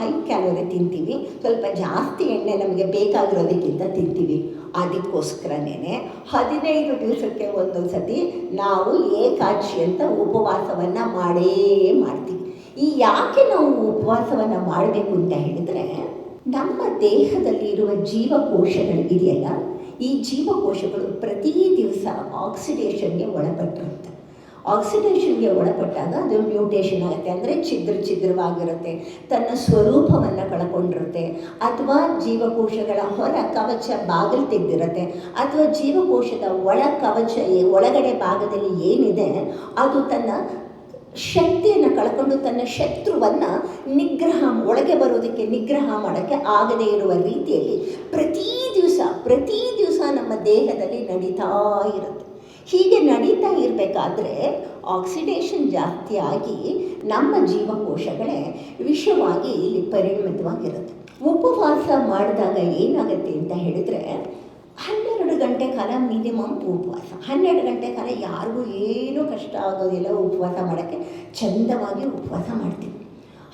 High calorie ತಿಂತೀವಿ. ಸ್ವಲ್ಪ ಜಾಸ್ತಿ ಎಣ್ಣೆ ನಮಗೆ ಬೇಕಾಗಿರೋದಕ್ಕಿಂತ ತಿಂತೀವಿ. ಅದಕ್ಕೋಸ್ಕರನೇ ಹದಿನೈದು ದಿವಸಕ್ಕೆ ಒಂದೊಂದು ಸತಿ ನಾವು ಏಕಾಚಿ ಅಂತ ಉಪವಾಸವನ್ನು ಮಾಡೇ ಮಾಡ್ತೀವಿ. ಈ ಯಾಕೆ ನಾವು ಉಪವಾಸವನ್ನು ಮಾಡಬೇಕು ಅಂತ ಹೇಳಿದರೆ, ನಮ್ಮ ದೇಹದಲ್ಲಿ ಇರುವ ಜೀವಕೋಶಗಳು ಇದೆಯಲ್ಲ, ಈ ಜೀವಕೋಶಗಳು ಪ್ರತಿ ದಿವಸ ಆಕ್ಸಿಡೇಷನ್ಗೆ ಒಳಪಟ್ಟಿರುತ್ತೆ. ಆಕ್ಸಿಡೇಷನ್ಗೆ ಒಳಪಟ್ಟಾಗ ಅದು ಮ್ಯೂಟೇಷನ್ ಆಗುತ್ತೆ. ಅಂದರೆ ಛಿದ್ರ ಛಿದ್ರವಾಗಿರುತ್ತೆ. ತನ್ನ ಸ್ವರೂಪವನ್ನು ಕಳ್ಕೊಂಡಿರುತ್ತೆ. ಅಥವಾ ಜೀವಕೋಶಗಳ ಹೊರ ಕವಚ ಬಾಗಿಲು ತೆಗೆದಿರುತ್ತೆ. ಅಥವಾ ಜೀವಕೋಶದ ಒಳ ಕವಚ, ಒಳಗಡೆ ಭಾಗದಲ್ಲಿ ಏನಿದೆ, ಅದು ತನ್ನ ಶಕ್ತಿಯನ್ನು ಕಳ್ಕೊಂಡು ತನ್ನ ಶತ್ರುವನ್ನು ನಿಗ್ರಹ, ಒಳಗೆ ಬರೋದಕ್ಕೆ ನಿಗ್ರಹ ಮಾಡೋಕ್ಕೆ ಆಗದೇ ಇರುವ ರೀತಿಯಲ್ಲಿ ಪ್ರತಿ ದಿವಸ ಪ್ರತಿ ದಿವಸ ನಮ್ಮ ದೇಹದಲ್ಲಿ ನಡೀತಾ ಇರುತ್ತೆ. ಹೀಗೆ ನಡೀತಾ ಇರಬೇಕಾದ್ರೆ ಆಕ್ಸಿಡೇಷನ್ ಜಾಸ್ತಿ ಆಗಿ ನಮ್ಮ ಜೀವಕೋಶಗಳೇ ವಿಷವಾಗಿ ಇಲ್ಲಿ ಪರಿಣಮಿತವಾಗಿರುತ್ತೆ. ಉಪವಾಸ ಮಾಡಿದಾಗ ಏನಾಗುತ್ತೆ ಅಂತ ಹೇಳಿದರೆ ಹನ್ನೆರಡು ಗಂಟೆ ಕಾಲ ಮಿನಿಮಮ್ ಉಪವಾಸ. ಹನ್ನೆರಡು ಗಂಟೆ ಕಾಲ ಯಾರಿಗೂ ಏನೂ ಕಷ್ಟ ಆಗೋದಿಲ್ಲ ಉಪವಾಸ ಮಾಡೋಕ್ಕೆ. ಚಂದವಾಗಿ ಉಪವಾಸ ಮಾಡ್ತೀವಿ.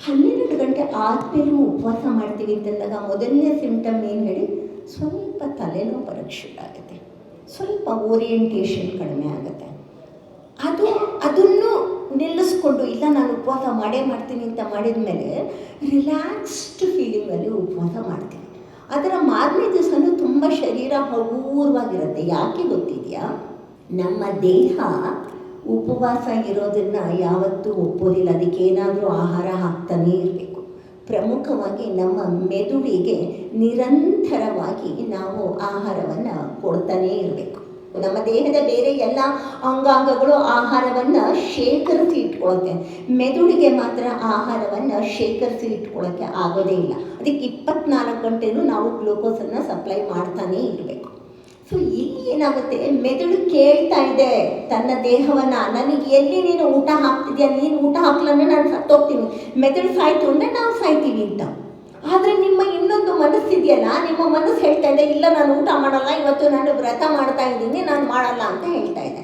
ಹನ್ನೆರಡು ಗಂಟೆ ಆದಮೇಲೂ ಉಪವಾಸ ಮಾಡ್ತೀವಿ ಅಂತಂದಾಗ ಮೊದಲನೇ ಸಿಂಟಮ್ ಏನು ಹೇಳಿ? ಸ್ವಲ್ಪ ತಲೆನೋವು ಬರೋಕ್ಕೆ ಶುರು ಆಗುತ್ತೆ. ಸ್ವಲ್ಪ ಓರಿಯೆಂಟೇಷನ್ ಕಡಿಮೆ ಆಗುತ್ತೆ. ಅದು, ಅದನ್ನು ನಿಲ್ಲಿಸ್ಕೊಂಡು, ಇಲ್ಲ ನಾನು ಉಪವಾಸ ಮಾಡೇ ಮಾಡ್ತೀನಿ ಅಂತ ಮಾಡಿದ ಮೇಲೆ ರಿಲ್ಯಾಕ್ಸ್ಡ್ ಫೀಲಿಂಗಲ್ಲಿ ಉಪವಾಸ ಮಾಡ್ತೀನಿ. ಅದರ ಮಾರನೇ ದಿವಸನೂ ತುಂಬ ಶರೀರ ಹಗೂರವಾಗಿರುತ್ತೆ. ಯಾಕೆ ಗೊತ್ತಿದೆಯಾ? ನಮ್ಮ ದೇಹ ಉಪವಾಸ ಇರೋದನ್ನು ಯಾವತ್ತೂ ಒಪ್ಪೋದಿಲ್ಲ. ಅದಕ್ಕೇನಾದರೂ ಆಹಾರ ಹಾಕ್ತಾನೇ ಇರಬೇಕು. ಪ್ರಮುಖವಾಗಿ ನಮ್ಮ ಮೆದುಳಿಗೆ ನಿರಂತರವಾಗಿ ನಾವು ಆಹಾರವನ್ನು ಕೊಡ್ತಾನೇ ಇರಬೇಕು. ನಮ್ಮ ದೇಹದ ಬೇರೆ ಎಲ್ಲ ಅಂಗಾಂಗಗಳು ಆಹಾರವನ್ನು ಶೇಖರಿಸಿ ಇಟ್ಕೊಳ್ಳುತ್ತೆ. ಮೆದುಳಿಗೆ ಮಾತ್ರ ಆಹಾರವನ್ನು ಶೇಖರಿಸಿ ಇಟ್ಕೊಳ್ಳೋಕ್ಕೆ ಆಗೋದೇ ಇಲ್ಲ. ಅದಕ್ಕೆ ಇಪ್ಪತ್ನಾಲ್ಕು ಗಂಟೆನೂ ನಾವು ಗ್ಲೂಕೋಸನ್ನು ಸಪ್ಲೈ ಮಾಡ್ತಾನೇ ಇರಬೇಕು. ಸೊ, ಇಲ್ಲಿ ಏನಾಗುತ್ತೆ? ಮೆದುಳು ಕೇಳ್ತಾ ಇದೆ. ತನ್ನ ದೇಹವನ್ನು, ನನಗೆ ಎಲ್ಲಿ ನೀನು ಊಟ ಹಾಕ್ತಿದ್ಯಾ? ನೀನು ಊಟ ಹಾಕ್ಲನ್ನ ನಾನು ಸತ್ತೋಗ್ತೀನಿ. ಮೆದುಳು ಸಾಯ್ತು ಅಂದರೆ ನಾವು ಸಾಯ್ತೀವಿ ಅಂತ. ಆದರೆ ನಿಮ್ಮ ಇನ್ನೊಂದು ಮನಸ್ಸಿದೆಯಲ್ಲ ನಿಮ್ಮ ಮನಸ್ಸು ಹೇಳ್ತಾ ಇದೆ, ಇಲ್ಲ ನಾನು ಊಟ ಮಾಡಲ್ಲ, ಇವತ್ತು ನಾನು ವ್ರತ ಮಾಡ್ತಾ ಇದ್ದೀನಿ, ನಾನು ಮಾಡಲ್ಲ ಅಂತ ಹೇಳ್ತಾ ಇದೆ.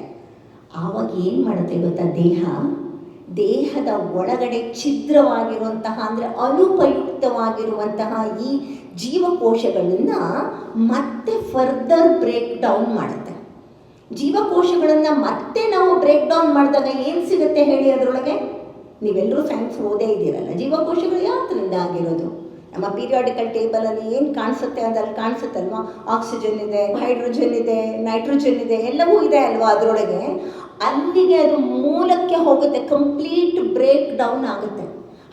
ಆವಾಗ ಏನು ಮಾಡುತ್ತೆ ಗೊತ್ತಾ? ದೇಹ, ದೇಹದ ಒಳಗಡೆ ಛಿದ್ರವಾಗಿರುವಂತಹ ಅಂದರೆ ಅನುಪಯುಕ್ತವಾಗಿರುವಂತಹ ಈ ಜೀವಕೋಶಗಳನ್ನು ಮತ್ತೆ ಫರ್ದರ್ ಬ್ರೇಕ್ ಡೌನ್ ಮಾಡುತ್ತೆ. ಜೀವಕೋಶಗಳನ್ನು ಮತ್ತೆ ನಾವು ಬ್ರೇಕ್ ಡೌನ್ ಮಾಡಿದಾಗ ಏನು ಸಿಗುತ್ತೆ ಹೇಳಿ ಅದರೊಳಗೆ? ನೀವೆಲ್ಲರೂ ಸೈನ್ಸ್ ಓದೇ ಇದ್ದೀರಲ್ಲ. ಜೀವಕೋಶಗಳು ಯಾವ್ದರಿಂದ ಆಗಿರೋದು? ನಮ್ಮ ಪೀರಿಯಾಡಿಕಲ್ ಟೇಬಲಲ್ಲಿ ಏನು ಕಾಣಿಸುತ್ತೆ ಅದಲ್ಲಿ ಕಾಣಿಸುತ್ತಲ್ವಾ? ಆಕ್ಸಿಜನ್ ಇದೆ ಹೈಡ್ರೋಜನ್ ಇದೆ ನೈಟ್ರೋಜನ್ ಇದೆ, ಎಲ್ಲವೂ ಇದೆ ಅಲ್ವಾ ಅದರೊಳಗೆ? ಅಲ್ಲಿಗೆ ಅದು ಮೂಲಕ್ಕೆ ಹೋಗುತ್ತೆ ಕಂಪ್ಲೀಟ್ ಬ್ರೇಕ್ ಡೌನ್ ಆಗುತ್ತೆ.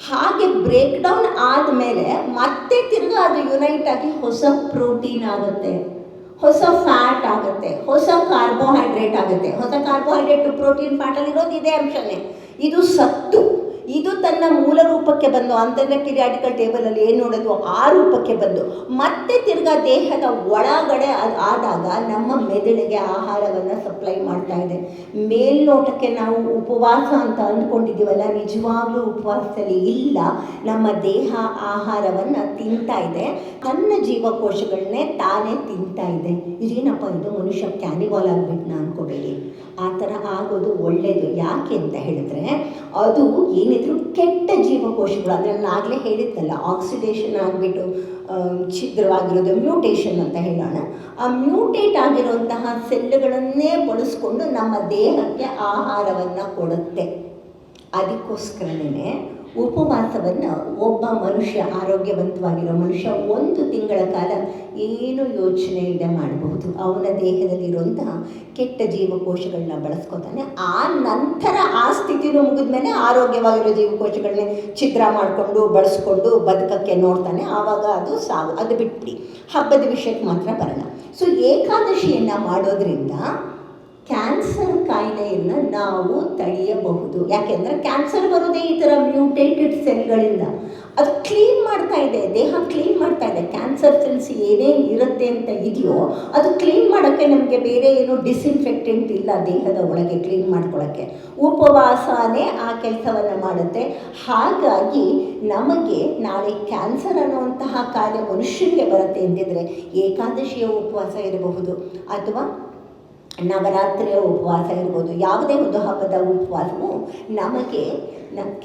ಹಾಗೆ ಬ್ರೇಕ್ ಡೌನ್ ಆದಮೇಲೆ ಮತ್ತೆ ತಿಂದು ಅದು ಯುನೈಟ್ ಆಗಿ ಹೊಸ ಪ್ರೋಟೀನ್ ಆಗುತ್ತೆ. ಹೊಸ ಫ್ಯಾಟ್ ಆಗುತ್ತೆ, ಹೊಸ ಕಾರ್ಬೋಹೈಡ್ರೇಟ್ ಆಗುತ್ತೆ. ಹೊಸ ಕಾರ್ಬೋಹೈಡ್ರೇಟ್ ಪ್ರೋಟೀನ್ ಫ್ಯಾಟಲ್ಲಿರೋದು ಇದೇ ಅಂಶನೇ. ಇದು ಸತ್ತು. ಇದು ತನ್ನ ಮೂಲ ರೂಪಕ್ಕೆ ಬಂದು ಪಿರಿಯಾಡಿಕಲ್ ಟೇಬಲಲ್ಲಿ ಏನು ನೋಡೋದು ಆ ರೂಪಕ್ಕೆ ಬಂದು. ಮತ್ತೆ ತಿರ್ಗಾ ದೇಹದ ಒಳಗಡೆ ಆದಾಗ ನಮ್ಮ ಮೆದುಳಿಗೆ ಆಹಾರವನ್ನು ಸಪ್ಲೈ ಮಾಡ್ತಾ ಇದೆ. ಮೇಲ್ನೋಟಕ್ಕೆ ನಾವು ಉಪವಾಸ ಅಂತ ಅಂದ್ಕೊಂಡಿದ್ದೀವಲ್ಲ, ನಿಜವಾಗ್ಲೂ ಉಪವಾಸದಲ್ಲಿ ಇಲ್ಲ. ನಮ್ಮ ದೇಹ ಆಹಾರವನ್ನು ತಿಂತಾ ಇದೆ. ತನ್ನ ಜೀವಕೋಶಗಳನ್ನೇ ತಾನೇ ತಿಂತಾ ಇದೆ. ಇದೇನಪ್ಪ, ಇದು ಮನುಷ್ಯ ಕ್ಯಾನಿಬಾಲ್ ಆಗ್ಬಿಟ್ಟು ನಾ ಅನ್ಕೋಬೇಡಿ ಆ ಥರ ಆಗೋದು ಒಳ್ಳೆಯದು ಯಾಕೆ ಅಂತ ಹೇಳಿದ್ರೆ, ಅದು ಏನಿದ್ರು ಕೆಟ್ಟ ಜೀವಕೋಶಗಳು ಅಂದರೆ ಆಗಲೇ ಹೇಳಿದ್ದಲ್ಲ ಆಕ್ಸಿಡೇಷನ್ ಆಗಿಬಿಟ್ಟು ಛಿದ್ರವಾಗಿರೋದು ಮ್ಯೂಟೇಷನ್ ಅಂತ ಹೇಳೋಣ. ಆ ಮ್ಯೂಟೇಟ್ ಆಗಿರುವಂತಹ ಸೆಲ್ಲುಗಳನ್ನೇ ಬಳಸ್ಕೊಂಡು ನಮ್ಮ ದೇಹಕ್ಕೆ ಆಹಾರವನ್ನು ಕೊಡುತ್ತೆ. ಅದಕ್ಕೋಸ್ಕರನೇ ಉಪವಾಸವನ್ನು ಒಬ್ಬ ಮನುಷ್ಯ ಆರೋಗ್ಯವಂತವಾಗಿರೋ ಮನುಷ್ಯ ಒಂದು ತಿಂಗಳ ಕಾಲ ಏನು ಯೋಚನೆ ಇಲ್ಲದೆ ಮಾಡಬಹುದು. ಅವನ ದೇಹದಲ್ಲಿರುವಂತಹ ಕೆಟ್ಟ ಜೀವಕೋಶಗಳನ್ನ ಬಳಸ್ಕೊತಾನೆ. ಆ ನಂತರ ಆ ಸ್ಥಿತಿನೂ ಮುಗಿದ್ಮೇಲೆ ಆರೋಗ್ಯವಾಗಿರೋ ಜೀವಕೋಶಗಳನ್ನೇ ಚಿತ್ರ ಮಾಡಿಕೊಂಡು, ಬಳಸ್ಕೊಂಡು ಬದುಕಕ್ಕೆ ನೋಡ್ತಾನೆ. ಆವಾಗ ಅದು ಸಾವು, ಅದು ಬಿಟ್ಬಿಡಿ. ಹಬ್ಬದ ವಿಷಯಕ್ಕೆ ಮಾತ್ರ ಬರಲ್ಲ. ಸೊ ಏಕಾದಶಿಯನ್ನು ಮಾಡೋದ್ರಿಂದ ಕ್ಯಾನ್ಸರ್ ಕಾಯಿಲೆಯನ್ನು ನಾವು ತಡೆಯಬಹುದು. ಯಾಕೆಂದರೆ ಕ್ಯಾನ್ಸರ್ ಬರೋದೇ ಈ ಥರ ಮ್ಯೂಟೇಟೆಡ್ ಸೆಲ್ಗಳಿಂದ ಅದು ಕ್ಲೀನ್ ಮಾಡ್ತಾ ಇದೆ, ದೇಹ ಕ್ಲೀನ್ ಮಾಡ್ತಾ ಇದೆ. ಕ್ಯಾನ್ಸರ್ ಸೆಲ್ಸ್ ಏನೇನು ಇರುತ್ತೆ ಅಂತ ಇದೆಯೋ, ಅದು ಕ್ಲೀನ್ ಮಾಡೋಕ್ಕೆ ನಮಗೆ ಬೇರೆ ಏನು ಡಿಸ್ಇನ್ಫೆಕ್ಟೆಂಟ್ ಇಲ್ಲ ದೇಹದ ಒಳಗೆ ಕ್ಲೀನ್ ಮಾಡ್ಕೊಳ್ಳೋಕ್ಕೆ ಉಪವಾಸನೇ ಆ ಕೆಲಸವನ್ನು ಮಾಡುತ್ತೆ. ಹಾಗಾಗಿ ನಮಗೆ ನಾಳೆ ಕ್ಯಾನ್ಸರ್ ಅನ್ನುವಂತಹ ಕಾಯಿಲೆ ಮನುಷ್ಯನಿಗೆ ಬರುತ್ತೆ ಎಂದಿದ್ರೆ ಏಕಾದಶಿಯ ಉಪವಾಸ ಇರಬಹುದು. ಅಥವಾ ನವರಾತ್ರಿಯ ಉಪವಾಸ ಇರ್ಬೋದು, ಯಾವುದೇ ಒಂದು ಹಬ್ಬದ ಉಪವಾಸವು ನಮಗೆ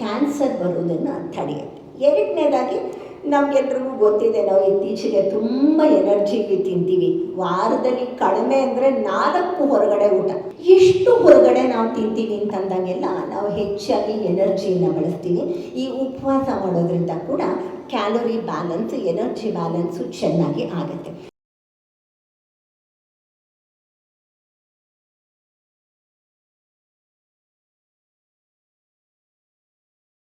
ಕ್ಯಾನ್ಸರ್ ಬರುವುದನ್ನು ತಡೆಯುತ್ತೆ. ಎರಡನೇದಾಗಿ ನಮಗೆಲ್ರಿಗೂ ಗೊತ್ತಿದೆ, ನಾವು ಇತ್ತೀಚೆಗೆ ತುಂಬ ಎನರ್ಜಿ ತಿಂತೀವಿ. ವಾರದಲ್ಲಿ ಕಡಿಮೆ ಅಂದರೆ ನಾಲ್ಕು ಹೊರಗಡೆ ಊಟ. ಇಷ್ಟು ಹೊರಗಡೆ ನಾವು ತಿಂತೀವಿ ಅಂತಂದಾಗೆಲ್ಲ ನಾವು ಹೆಚ್ಚಾಗಿ ಎನರ್ಜಿಯನ್ನು ಬಳಸ್ತೀವಿ. ಈ ಉಪವಾಸ ಮಾಡೋದ್ರಿಂದ ಕೂಡ ಕ್ಯಾಲೋರಿ ಬ್ಯಾಲೆನ್ಸ್ ಎನರ್ಜಿ ಬ್ಯಾಲೆನ್ಸು ಚೆನ್ನಾಗಿ ಆಗುತ್ತೆ.